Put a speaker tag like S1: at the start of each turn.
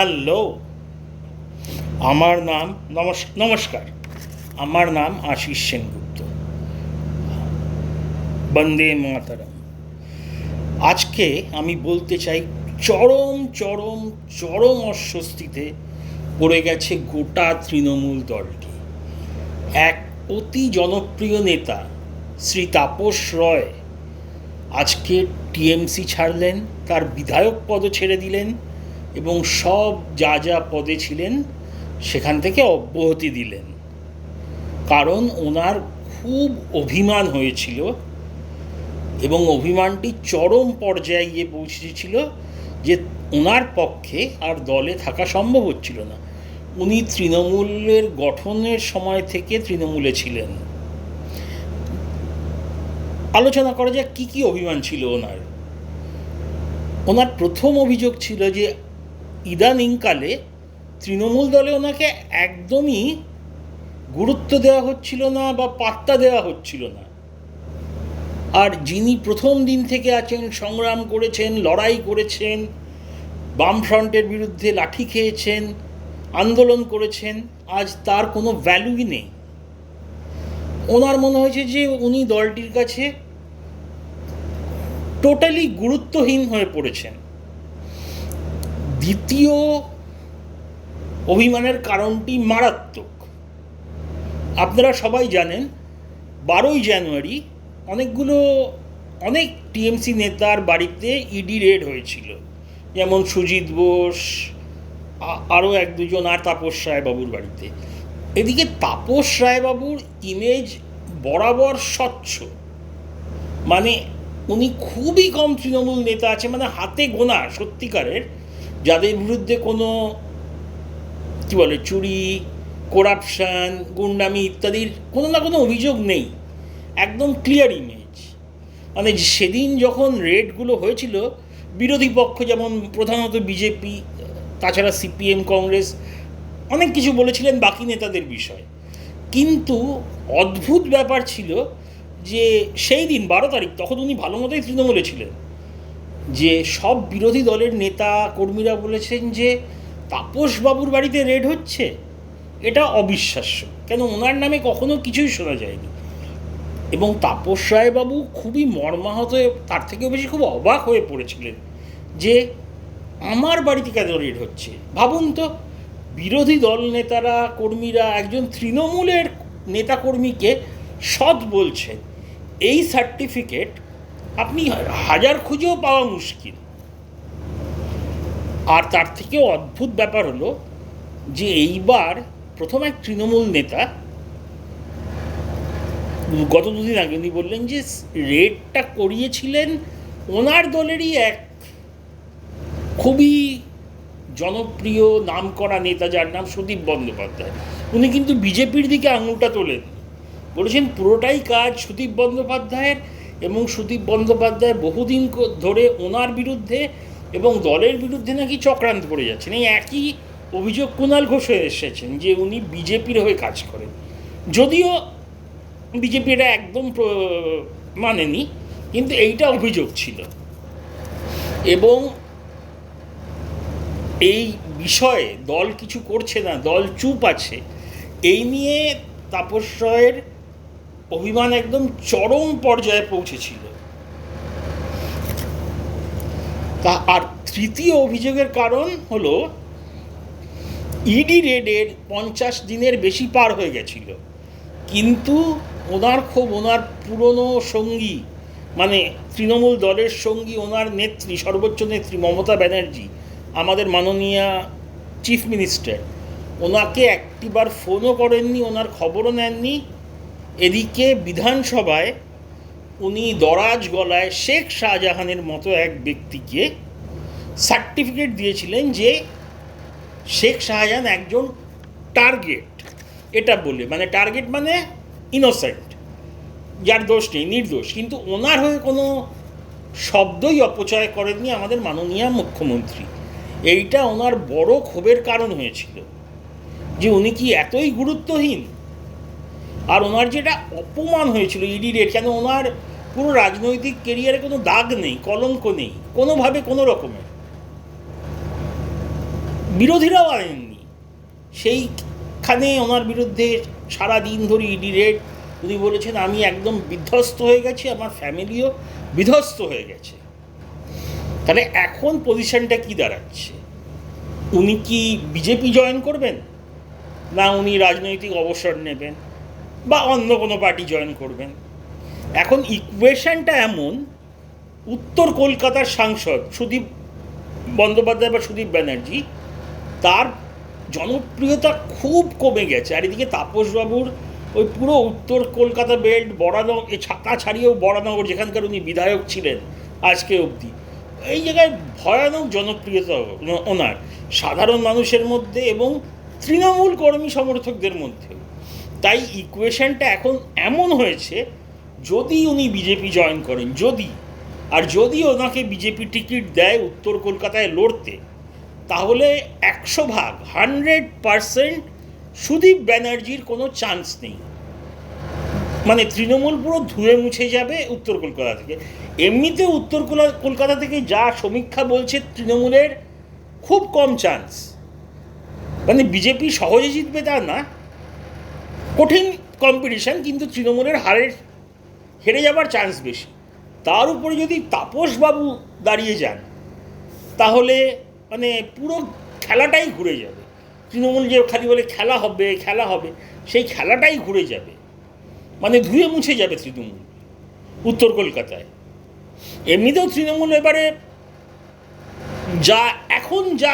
S1: Hello. আমার নাম নমস- নমস্কার। আমার নাম আশিস সেনগুপ্ত। বন্দে মাতারাম। আজকে আমি বলতে চাই, চরম চরম চরম অস্বস্তিতে পড়ে গেছে গোটা তৃণমূল দলটি। এক অতি জনপ্রিয় নেতা শ্রী তাপস রয় আজকে টিএমসি ছাড়লেন, তার বিধায়ক পদ ছেড়ে দিলেন এবং সব যা যা পদে ছিলেন সেখান থেকে অব্যাহতি দিলেন। কারণ ওনার খুব অভিমান হয়েছিল এবং অভিমানটি চরম পর্যায়ে গিয়ে পৌঁছেছিল যে ওনার পক্ষে আর দলে থাকা সম্ভব হচ্ছিল না। উনি তৃণমূলের গঠনের সময় থেকে তৃণমূলে ছিলেন। আলোচনা করা যাক কী কী অভিমান ছিল ওনার। ওনার প্রথম অভিযোগ ছিল যে ইদানিংকালে তৃণমূল দলে ওনাকে একদমই গুরুত্ব দেওয়া হচ্ছিল না বা পাত্তা দেওয়া হচ্ছিল না। আর যিনি প্রথম দিন থেকে আছেন, সংগ্রাম করেছেন, লড়াই করেছেন, বামফ্রন্টের বিরুদ্ধে লাঠি খেয়েছেন, আন্দোলন করেছেন, আজ তার কোনো ভ্যালুই নেই। ওনার মনে হয়েছে যে উনি দলটির কাছে টোটালি গুরুত্বহীন হয়ে পড়েছেন। দ্বিতীয় অভিমানের কারণটি মারাত্মক। আপনারা সবাই জানেন, বারোই জানুয়ারি অনেকগুলো, অনেক টিএমসি নেতার বাড়িতে ইডি রেড হয়েছিল। যেমন সুজিত বোস আরও এক দুজন আর তাপস রায়বাবুর বাড়িতে। এদিকে তাপস রায়বাবুর ইমেজ বরাবর স্বচ্ছ। মানে উনি খুবই কম তৃণমূল নেতা আছে মানে হাতে গোনা সত্যিকারের। যাদের বিরুদ্ধে কোনো, কী বলে, চুরি করাপশান গুন্ডামি ইত্যাদির কোনো না কোনো অভিযোগ নেই। একদম ক্লিয়ার ইমেজ মানে সেদিন যখন রেডগুলো হয়েছিল, বিরোধী পক্ষ যেমন প্রধানত বিজেপি তাছাড়া সিপিএম কংগ্রেস, অনেক কিছু বলেছিলেন বাকি নেতাদের বিষয়। কিন্তু অদ্ভুত ব্যাপার ছিল যে সেই দিন বারো তারিখ, তখন উনি ভালো মতোই তৃণমূলে ছিলেন। যে সব বিরোধী দলের নেতা কর্মীরা বলেছেন যে তাপসবাবুর বাড়িতে রেড হচ্ছে, এটা অবিশ্বাস্য। কেন ওনার নামে কখনো কিছুই শোনা যায়নি। এবং তাপস রায়বাবু খুবই মর্মাহত, তার থেকেও বেশি খুব অবাক হয়ে পড়েছিলেন যে আমার বাড়িতে কেন রেড হচ্ছে? ভাবুন তো, বিরোধী দল নেতারা, কর্মীরা, একজন তৃণমূলের নেতাকর্মীকে সৎ বলছেন, এই সার্টিফিকেট আপনি হাজার খুঁজেও পাওয়া মুশকিল। আর তার থেকেও অদ্ভুত ব্যাপার হলো যে এইবার প্রথম এক তৃণমূল নেতা গত দুদিন আগে উনি বললেন যে রেডটা করিয়েছিলেন ওনার দলেরই এক খুবই জনপ্রিয় নামকরা নেতা যার নাম সুদীপ বন্দ্যোপাধ্যায়। উনি কিন্তু বিজেপির দিকে আঙুলটা তোলেন বলেছেন পুরোটাই কাজ সুদীপ বন্দ্যোপাধ্যায়ের। এবং সুদীপ বন্দ্যোপাধ্যায় বহুদিন ধরে ওনার বিরুদ্ধে এবং দলের বিরুদ্ধে নাকি চক্রান্ত করে যাচ্ছেন। এই একই অভিযোগ কুণাল ঘোষ এসেছেন যে উনি বিজেপির হয়ে কাজ করেন। যদিও বিজেপি এটা একদম মানেনি, কিন্তু এইটা অভিযোগ ছিল। এবং এই বিষয়ে দল কিছু করছে না, দল চুপ আছে, এই নিয়ে তাপস রয়ের অভিমান একদম চরম পর্যায়ে পৌঁছেছিল। তা আর তৃতীয় অভিযোগের কারণ হলো ইডি রেডের পঞ্চাশ দিনের বেশি পার হয়ে গেছিল। কিন্তু ওনার খুব, ওনার পুরনো সঙ্গী মানে তৃণমূল দলের সঙ্গী, ওনার নেত্রী, সর্বোচ্চ নেত্রী মমতা ব্যানার্জি, আমাদের মাননীয়া চিফ মিনিস্টার, ওনাকে একটিবার ফোনও করেননি, ওনার খবরও নেননি এদিকে বিধানসভায় উনি দরাজ গলায় শেখ শাহজাহানের মতো এক ব্যক্তিকে সার্টিফিকেট দিয়েছিলেন যে শেখ শাহজাহান একজন টার্গেট এটা বলে মানে টার্গেট মানে ইনোসেন্ট যার দোষ নেই, নির্দোষ। কিন্তু ওনার হয়ে কোনো শব্দই অপচয় করেননি আমাদের মাননীয় মুখ্যমন্ত্রী। এইটা ওনার বড় ক্ষোভের কারণ হয়েছিল যে উনি কি এতই গুরুত্বহীন? আর ওনার যেটা অপমান হয়েছিল ইডি রেট কেন ওনার পুরো রাজনৈতিক কেরিয়ারে কোনো দাগ নেই, কলঙ্ক নেই, কোনোভাবে কোনো রকমের বিরোধীরাও আনেননি। সেইখানে ওনার বিরুদ্ধে সারা দিন ধরে ইডি রেড উনি বলেছেন, আমি একদম বিধ্বস্ত হয়ে গেছি, আমার ফ্যামিলিও বিধ্বস্ত হয়ে গেছে। তাহলে এখন পজিশনটা কি দাঁড়াচ্ছে? উনি কি বিজেপি জয়েন করবেন? না উনি রাজনৈতিক অবসর নেবেন? বা অন্য কোনো পার্টি জয়েন করবেন। এখন ইকুয়েশনটা এমন, উত্তর কলকাতার সাংসদ সুদীপ বন্দ্যোপাধ্যায় বা সুদীপ ব্যানার্জি, তার জনপ্রিয়তা খুব কমে গেছে। আর এদিকে তাপসবাবুর ওই পুরো উত্তর কলকাতা বেল্ট বড়ানগর ছাতা ছাড়িয়েও বড়ানগর, যেখানকার উনি বিধায়ক ছিলেন আজকে অবধি। এই জায়গায় ভয়ানক জনপ্রিয়তা ওনার। সাধারণ মানুষের মধ্যে এবং তৃণমূল কর্মী সমর্থকদের মধ্যে তাই ইকুয়েশনটা এখন এমন হয়েছে, যদি উনি বিজেপি জয়েন করেন, যদি, আর যদি ওনাকে বিজেপি টিকিট দেয় উত্তর কলকাতায় লড়তে, তাহলে একশো ভাগ হান্ড্রেড পারসেন্ট সুদীপ ব্যানার্জির কোনো চান্স নেই। মানে তৃণমূল পুরো ধুয়ে মুছে যাবে উত্তর কলকাতা থেকে। এমনিতে উত্তর কলকাতা থেকে যা সমীক্ষা বলছে তৃণমূলের, খুব কম চান্স মানে বিজেপি সহজে জিতবে তা না। কঠিন কম্পিটিশন কিন্তু তৃণমূলের হারের হেরে যাবার চান্স বেশি। তার উপরে যদি তাপসবাবু দাঁড়িয়ে যান, তাহলে মানে পুরো খেলাটাই ঘুরে যাবে। তৃণমূল যে খালি বলে খেলা হবে খেলা হবে, সেই খেলাটাই ঘুরে যাবে। মানে ধুয়ে মুছে যাবে তৃণমূল উত্তর কলকাতায়। এমনিতেও তৃণমূল এবারে যা, এখন যা